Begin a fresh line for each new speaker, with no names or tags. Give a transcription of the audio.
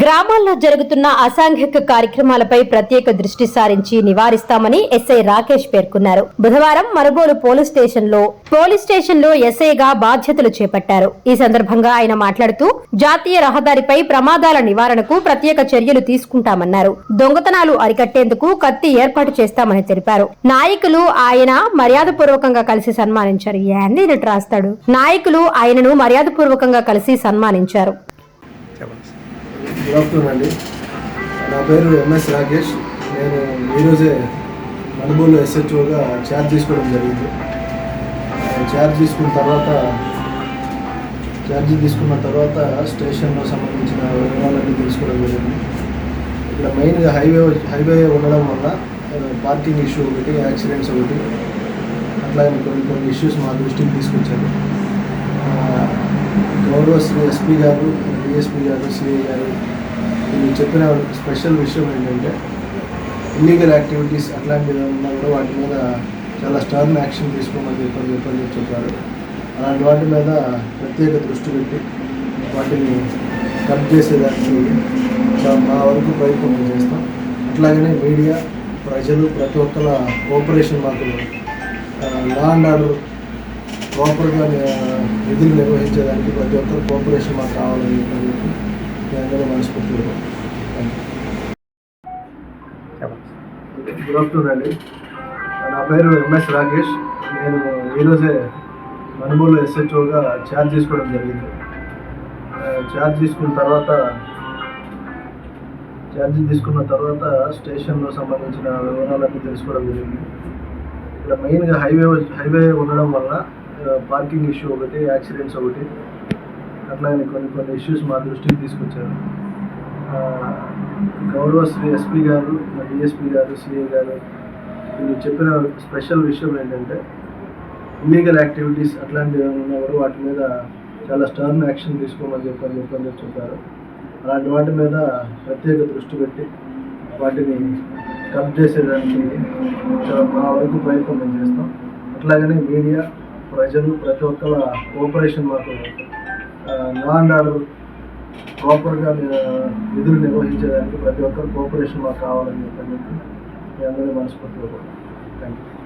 గ్రామాల్లో జరుగుతున్న అసాంఘిక కార్యక్రమాలపై ప్రత్యేక దృష్టి సారించి నివారిస్తామని ఎస్ఐ రాకేష్ పేర్కొన్నారు. బుధవారం మరుగోలు పోలీస్ స్టేషన్లో పోలీస్ స్టేషన్లో ఎస్ఐగా బాధ్యతలు చేపట్టారు. ఈ సందర్భంగా ఆయన మాట్లాడుతూ జాతీయ రహదారిపై ప్రమాదాల నివారణకు ప్రత్యేక చర్యలు తీసుకుంటామన్నారు. దొంగతనాలు అరికట్టేందుకు కత్తి ఏర్పాటు చేస్తామని తెలిపారు. నాయకులు ఆయన మర్యాదపూర్వకంగా కలిసి సన్మానించారు. ఏంది రాస్తాడు? నాయకులు ఆయనను మర్యాదపూర్వకంగా కలిసి సన్మానించారు.
గుడ్ ఆఫ్టర్నూన్ అండి. నా పేరు ఎంఎస్ రాకేష్. నేను ఈరోజే మణుగూరు ఎస్హెచ్ఓగా ఛార్జ్ తీసుకోవడం జరిగింది. ఛార్జ్ తీసుకున్న తర్వాత ఛార్జ్ తీసుకున్న తర్వాత స్టేషన్లో సంబంధించిన వివరాలన్నీ తెలుసుకోవడం జరిగింది. ఇక్కడ మెయిన్గా హైవే హైవే ఉండడం వల్ల పార్కింగ్ ఇష్యూ ఒకటి యాక్సిడెంట్స్ ఒకటి అట్లాగే కొన్ని కొన్ని ఇష్యూస్ మా దృష్టికి తీసుకొచ్చారు. గౌరవ శ్రీ ఎస్పీ గారు డిఎస్పీ గారు సిఐ గారు మీరు చెప్పిన స్పెషల్ విషయం ఏంటంటే ఇల్లీగల్ యాక్టివిటీస్ అట్లాంటివి ఉన్నా కూడా వాటి మీద చాలా స్టర్న్ యాక్షన్ తీసుకోమని చెప్పని చెప్పని చెప్పారు. అలాంటి వాటి మీద ప్రత్యేక దృష్టి పెట్టి వాటిని కట్ చేసేదానికి మా వరకు ప్రయత్నం చేస్తాం. అట్లాగనే మీడియా ప్రజలు ప్రతి ఒక్కల కోఆపరేషన్ మాకు లా అండ్ ఆర్డర్ ప్రాపర్గా విధులు నిర్వహించేదానికి ప్రతి ఒక్కరు కోఆపరేషన్ మాకు కావాలని చెప్పి మీ అందరూ మనస్ఫూర్తిగా గుడ్ ఆఫ్టర్నూన్ అండి. నా పేరు ఎంఎస్ రాకేష్. నేను ఈరోజే మణిపూర్లో ఎస్హెచ్ఓగా ఛార్జ్ తీసుకోవడం జరిగింది. ఛార్జ్ తీసుకున్న తర్వాత ఛార్జ్ తీసుకున్న తర్వాత స్టేషన్లో సంబంధించిన వివరాలన్నీ తెలుసుకోవడం జరిగింది. ఇక్కడ మెయిన్గా హైవే హైవే ఉండడం వల్ల పార్కింగ్ ఇష్యూ ఒకటి యాక్సిడెంట్స్ ఒకటి అట్లానే కొన్ని కొన్ని ఇష్యూస్ మా దృష్టికి తీసుకొచ్చారు. గౌరవ శ్రీ ఎస్పీ గారు డిఎస్పీ గారు సిఐ గారు వీళ్ళు చెప్పిన స్పెషల్ విషయం ఏంటంటే ఇల్లీగల్ యాక్టివిటీస్ అట్లాంటివి ఏమైనా కూడా వాటి మీద చాలా స్టర్న్ యాక్షన్ తీసుకోమని చెప్పని చెప్పని చెప్పారు. అలాంటి వాటి మీద ప్రత్యేక దృష్టి పెట్టి వాటిని కట్ చేసేదానికి చాలా మా వరకు ప్రయత్నం మేము చేస్తాం. అట్లాగనే మీడియా ప్రజలు ప్రతి ఒక్కల కోఆపరేషన్ మాకు లా అండ్ ఆర్డర్ ప్రాపర్గా విధులు నిర్వహించేదానికి ప్రతి ఒక్కరు కోఆపరేషన్ మాకు కావాలని చెప్పని చెప్పి మీ అందరూ మనస్ఫూర్తిగా థ్యాంక్ యూ